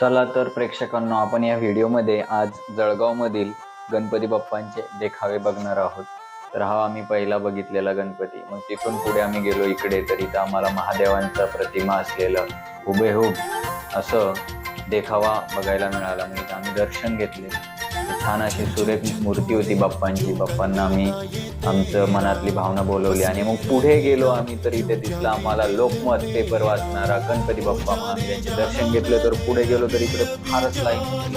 चला तर प्रेक्षकांनो आपण या व्हिडिओमध्ये आज जळगावमधील गणपती बाप्पांचे देखावे बघणार आहोत. तर हा आम्ही पहिला बघितलेला गणपती. मग तिथून पुढे आम्ही गेलो इकडे तर इथं आम्हाला महादेवांचा प्रतिमा असलेलं हुबेहूब असं देखावा बघायला मिळाला. म्हणजे आम्ही दर्शन घेतले. छान अशी सुरेख मूर्ती होती बाप्पांची. बाप्पांना आम्ही आमचं मनातली भावना बोलवली आणि मग पुढे गेलो आम्ही तर इथे दिसला आम्हाला लोकमत पेपर वाचणारा गणपती बाप्पा आम्ही त्यांचे दर्शन घेतलं तर पुढे गेलो तर इकडे फारच लाईन होती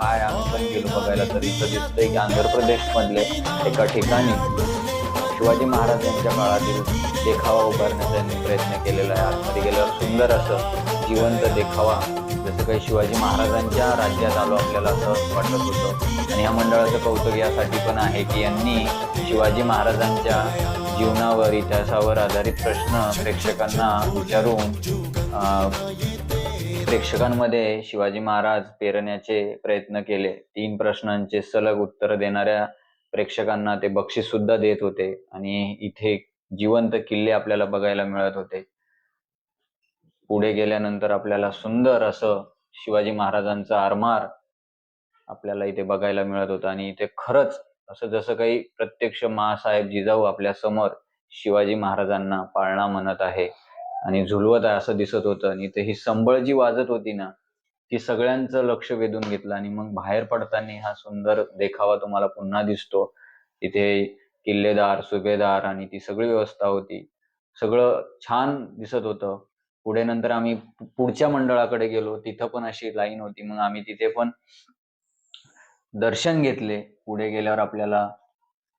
काय आम्ही पण गेलो बघायला तर इथं दिसतंय की आंध्र प्रदेश मधले एका ठिकाणी शिवाजी महाराज यांच्या काळातील देखावा उभारण्याचा त्यांनी प्रयत्न केलेला आहे. आतमध्ये गेल्यावर सुंदर असं जिवंत देखावा जसं काही शिवाजी महाराजांच्या राज्यात आलो आपल्याला असं वाटत होतं. आणि या मंडळाचं कौतुक यासाठी पण आहे की यांनी शिवाजी महाराजांच्या जीवनावर इतिहासावर आधारित प्रश्न प्रेक्षकांना विचारून प्रेक्षकांमध्ये शिवाजी महाराज पेरण्याचे प्रयत्न केले. तीन प्रश्नांचे सलग उत्तर देणाऱ्या प्रेक्षकांना ते बक्षीस सुद्धा देत होते. आणि इथे जिवंत किल्ले आपल्याला बघायला मिळत होते. पुढे गेल्यानंतर आपल्याला सुंदर असं शिवाजी महाराजांचा आरमार आपल्याला इथे बघायला मिळत होता. आणि इथे खरंच असं जसं काही प्रत्यक्ष महासाहेब जिजाऊ आपल्यासमोर शिवाजी महाराजांना पाळणा म्हणत आहे आणि झुलवत आहे असं दिसत होतं. आणि इथे ही संबळ जी वाजत होती ना ती सगळ्यांचं लक्ष वेधून घेतलं आणि मग बाहेर पडताना हा सुंदर देखावा तुम्हाला पुन्हा दिसतो. तिथे किल्लेदार सुभेदार आणि ती सगळी व्यवस्था होती. सगळं छान दिसत होतं. पुढे नंतर आम्ही पुढच्या मंडळाकडे गेलो. तिथं पण अशी लाईन होती. मग आम्ही तिथे पण दर्शन घेतले. पुढे गेल्यावर आपल्याला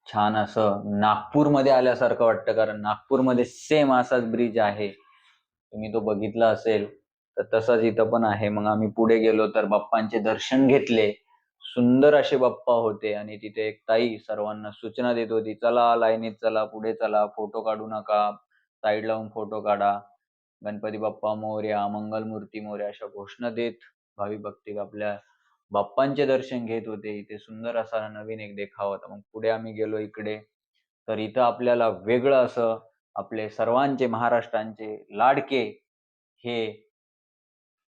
छान असं नागपूरमध्ये आल्यासारखं वाटतं. कारण नागपूरमध्ये सेम असाच ब्रिज आहे. तुम्ही तो बघितला असेल तर तसाच इथं पण आहे. मग आम्ही पुढे गेलो तर बाप्पांचे दर्शन घेतले. सुंदर असे बाप्पा होते. आणि तिथे एक ताई सर्वांना सूचना देत होती चला लाईनीत चला पुढे चला फोटो काढू नका. साईड लावून फोटो काढा. गणपती बाप्पा मोर्या मंगलमूर्ती मोर्या अशा घोषणा देत भावी भक्तिक आपल्या बाप्पांचे दर्शन घेत होते. इथे सुंदर असा नवीन एक देखावा होता. मग पुढे आम्ही गेलो इकडे. तर इथं आपल्याला वेगळं असं आपले सर्वांचे महाराष्ट्रांचे लाडके हे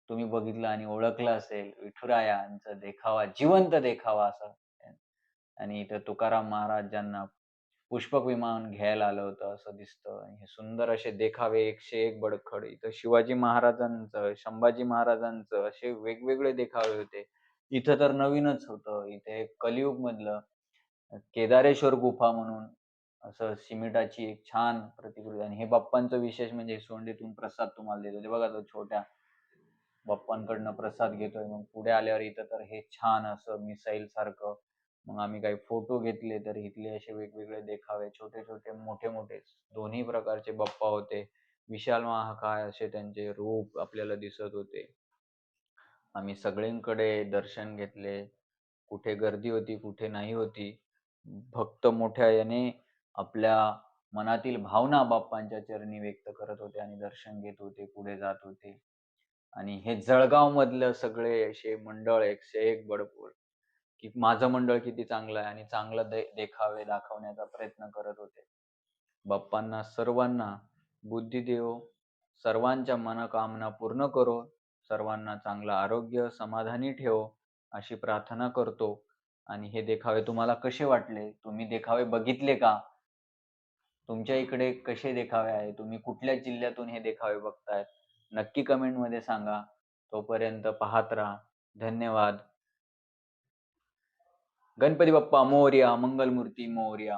तुम्ही बघितलं आणि ओळखलं असेल. विठुरायांचा देखावा जिवंत देखावा असा. आणि इथं तुकाराम महाराजांना पुष्पक विमान घ्यायला आलं होतं असं दिसतं. आणि हे सुंदर असे देखावे एकशे एक बडखड. इथं शिवाजी महाराजांचं संभाजी महाराजांचं असे वेगवेगळे देखावे होते. इथं तर नवीनच होतं. इथे कलियुग मधलं केदारेश्वर गुफा म्हणून असं सिमेंटाची एक छान प्रतिकृती आणि हे बाप्पांचं विशेष म्हणजे सोंडीतून प्रसाद तुम्हाला देतो. ते बघा तो छोट्या बाप्पांकडनं प्रसाद घेतोय. मग पुढे आल्यावर इथं तर हे छान असं मिसाईल सारखं मग आम्ही काही फोटो घेतले तर इथले असे वेगवेगळे देखावे छोटे छोटे मोठे मोठे दोन्ही प्रकारचे बाप्पा होते. विशाल महाकाय असे त्यांचे रूप आपल्याला दिसत होते. आम्ही सगळींकडे दर्शन घेतले. कुठे गर्दी होती कुठे नाही होती. भक्त मोठ्या याने आपल्या मनातील भावना बाप्पांच्या चरणी व्यक्त करत होते आणि दर्शन घेत होते पुढे जात होते. आणि हे जळगाव मधलं सगळे असे मंडळ एकशे एक बडपूर की माझं मंडळ किती चांगलं आहे आणि चांगलं दे देखावे दाखवण्याचा प्रयत्न करत होते. बाप्पांना सर्वांना बुद्धी देव सर्वांच्या मनोकामना पूर्ण करो सर्वांना चांगलं आरोग्य समाधानी ठेव अशी प्रार्थना करतो. आणि हे देखावे तुम्हाला कसे वाटले? तुम्ही देखावे बघितले का? तुमच्या इकडे कसे देखावे आहे? तुम्ही कुठल्या जिल्ह्यातून हे देखावे बघतायत? नक्की कमेंटमध्ये सांगा. तोपर्यंत पाहत राहा. धन्यवाद. गणपती बाप्पा मोर्या मंगलमूर्ती मोर्या